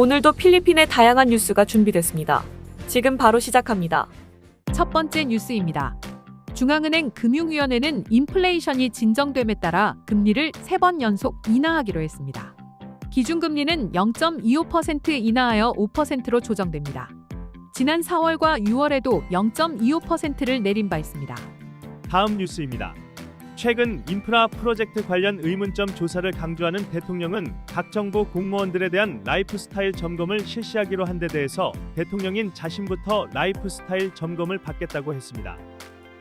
오늘도 필리핀의 다양한 뉴스가 준비됐습니다. 지금 바로 시작합니다. 첫 번째 뉴스입니다. 중앙은행 금융위원회는 인플레이션이 진정됨에 따라 금리를 세 번 연속 인하하기로 했습니다. 기준금리는 0.25% 인하하여 5%로 조정됩니다. 지난 4월과 6월에도 0.25%를 내린 바 있습니다. 다음 뉴스입니다. 최근 인프라 프로젝트 관련 의문점 조사를 강조하는 대통령은 각 정부 공무원들에 대한 라이프 스타일 점검을 실시하기로 한 데 대해서 대통령인 자신부터 라이프 스타일 점검을 받겠다고 했습니다.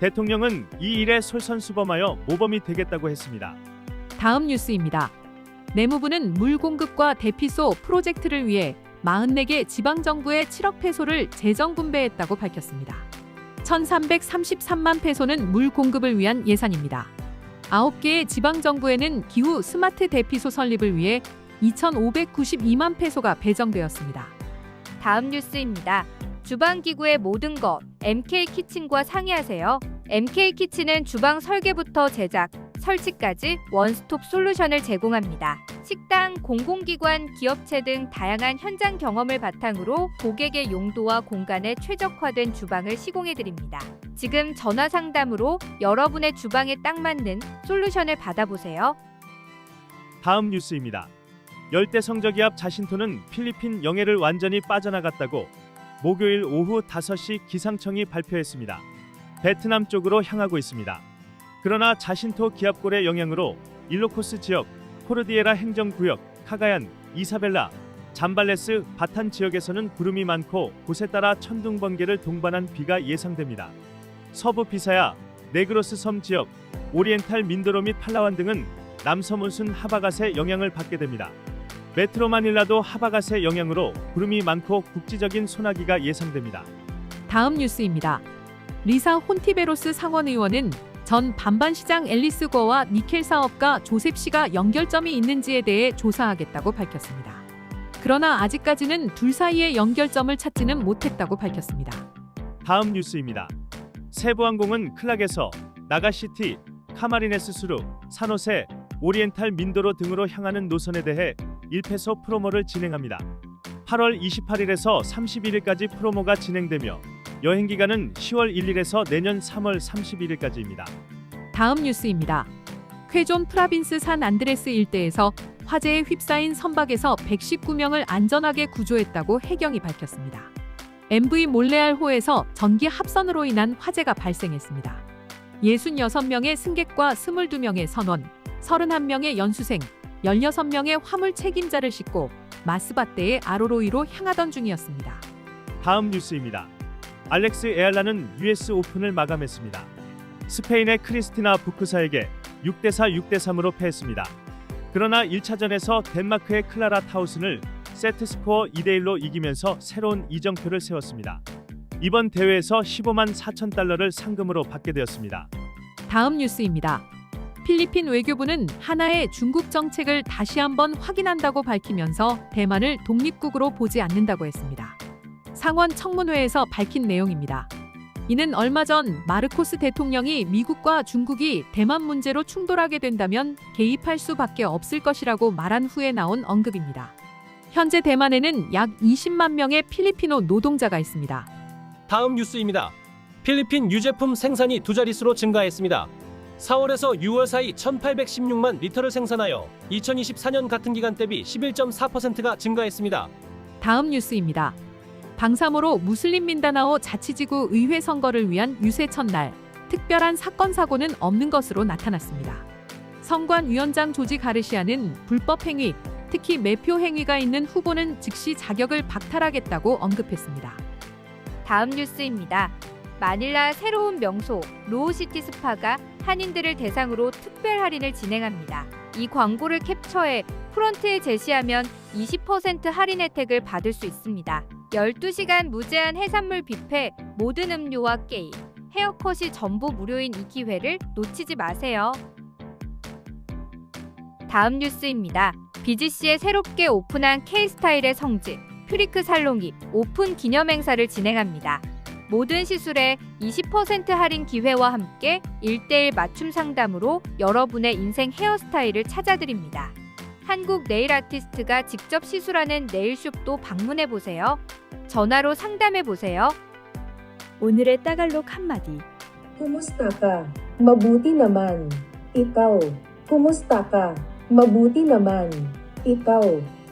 대통령은 이 일에 솔선수범하여 모범이 되겠다고 했습니다. 다음 뉴스입니다. 내무부는 물 공급과 대피소 프로젝트를 위해 44개 지방정부에 7억 페소를 재정 분배했다고 밝혔습니다. 1333만 페소는 물 공급을 위한 예산입니다. 9개의 지방정부에는 기후 스마트 대피소 설립을 위해 2,592만 페소가 배정되었습니다. 다음 뉴스입니다. 주방 기구의 모든 것 MK 키친과 상의하세요. MK 키친은 주방 설계부터 제작, 설치까지 원스톱 솔루션을 제공합니다. 식당, 공공기관, 기업체 등 다양한 현장 경험을 바탕으로 고객의 용도와 공간에 최적화된 주방을 시공해 드립니다. 지금 전화 상담으로 여러분의 주방에 딱 맞는 솔루션을 받아보세요. 다음 뉴스입니다. 열대 성저기압 자신토는 필리핀 영해를 완전히 빠져나갔다고 목요일 오후 5시 기상청이 발표했습니다. 베트남 쪽으로 향하고 있습니다. 그러나 자신토 기압골의 영향으로 일로코스 지역, 코르디에라 행정구역, 카가얀, 이사벨라, 잠발레스, 바탄 지역에서는 구름이 많고 곳에 따라 천둥 번개를 동반한 비가 예상됩니다. 서부 비사야, 네그로스 섬 지역, 오리엔탈 민도로 및 팔라완 등은 남서문순 하바갓의 영향을 받게 됩니다. 메트로 마닐라도 하바갓의 영향으로 구름이 많고 국지적인 소나기가 예상됩니다. 다음 뉴스입니다. 리사 혼티베로스 상원 의원은 전 반반시장 앨리스 거와 니켈 사업가 조셉 씨가 연결점이 있는지에 대해 조사하겠다고 밝혔습니다. 그러나 아직까지는 둘 사이의 연결점을 찾지는 못했다고 밝혔습니다. 다음 뉴스입니다. 세부항공은 클락에서 나가시티, 카마리네스 수루, 산호세, 오리엔탈 민도로 등으로 향하는 노선에 대해 1페소 프로모를 진행합니다. 8월 28일에서 31일까지 프로모가 진행되며 여행 기간은 10월 1일에서 내년 3월 31일까지입니다. 다음 뉴스입니다. 쾌존 프라빈스 산 안드레스 일대에서 화재에 휩싸인 선박에서 119명을 안전하게 구조했다고 해경이 밝혔습니다. MV 몰레알호에서 전기 합선으로 인한 화재가 발생했습니다. 66명의 승객과 22명의 선원, 31명의 연수생, 16명의 화물 책임자를 싣고 마스바떼의 아로로이로 향하던 중이었습니다. 다음 뉴스입니다. 알렉스 에알라는 US 오픈을 마감했습니다. 스페인의 크리스티나 부크사에게 6대4 6대3으로 패했습니다. 그러나 1차전에서 덴마크의 클라라 타우슨을 세트 스코어 2대1로 이기면서 새로운 이정표를 세웠습니다. 이번 대회에서 15만 4천 달러를 상금으로 받게 되었습니다. 다음 뉴스입니다. 필리핀 외교부는 하나의 중국 정책을 다시 한번 확인한다고 밝히면서 대만을 독립국으로 보지 않는다고 했습니다. 상원 청문회에서 밝힌 내용입니다. 이는 얼마 전 마르코스 대통령이 미국과 중국이 대만 문제로 충돌하게 된다면 개입할 수밖에 없을 것이라고 말한 후에 나온 언급입니다. 현재 대만에는 약 20만 명의 필리피노 노동자가 있습니다. 다음 뉴스입니다. 필리핀 유제품 생산이 두 자릿수로 증가했습니다. 4월에서 6월 사이 1,816만 리터를 생산하여 2024년 같은 기간 대비 11.4%가 증가했습니다. 다음 뉴스입니다. 방사모로 무슬림 민다나오 자치지구 의회 선거를 위한 유세 첫날 특별한 사건 사고는 없는 것으로 나타났습니다. 선관 위원장 조지 가르시아는 불법 행위, 특히 매표 행위가 있는 후보는 즉시 자격을 박탈하겠다고 언급했습니다. 다음 뉴스입니다. 마닐라 새로운 명소 로우시티 스파가 한인들을 대상으로 특별 할인을 진행합니다. 이 광고를 캡처해 프런트에 제시하면 20% 할인 혜택을 받을 수 있습니다. 12시간 무제한 해산물 뷔페, 모든 음료와 게임, 헤어컷이 전부 무료인 이 기회를 놓치지 마세요. 다음 뉴스입니다. BGC에 새롭게 오픈한 K스타일의 성지, 퓨리크 살롱이 오픈 기념 행사를 진행합니다. 모든 시술에 20% 할인 기회와 함께 1대1 맞춤 상담으로 여러분의 인생 헤어스타일을 찾아드립니다. 한국 네일 아티스트가 직접 시술하는 네일숍도 방문해 보세요. 전화로 상담해 보세요. 오늘의 따갈록 한마디. Kumusta ka? Mabuti naman. Ikaw. Kumusta ka? Mabuti naman. Ikaw.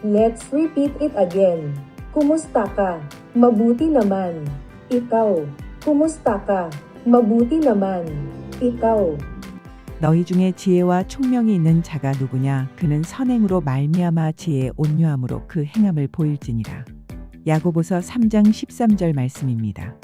Let's repeat it again. Kumusta ka? Mabuti naman. Ikaw. Kumusta ka? Mabuti naman. Ikaw. 너희 중에 지혜와 총명이 있는 자가 누구냐 그는 선행으로 말미암아 지혜의 온유함으로 그 행함을 보일지니라 야고보서 3장 13절 말씀입니다.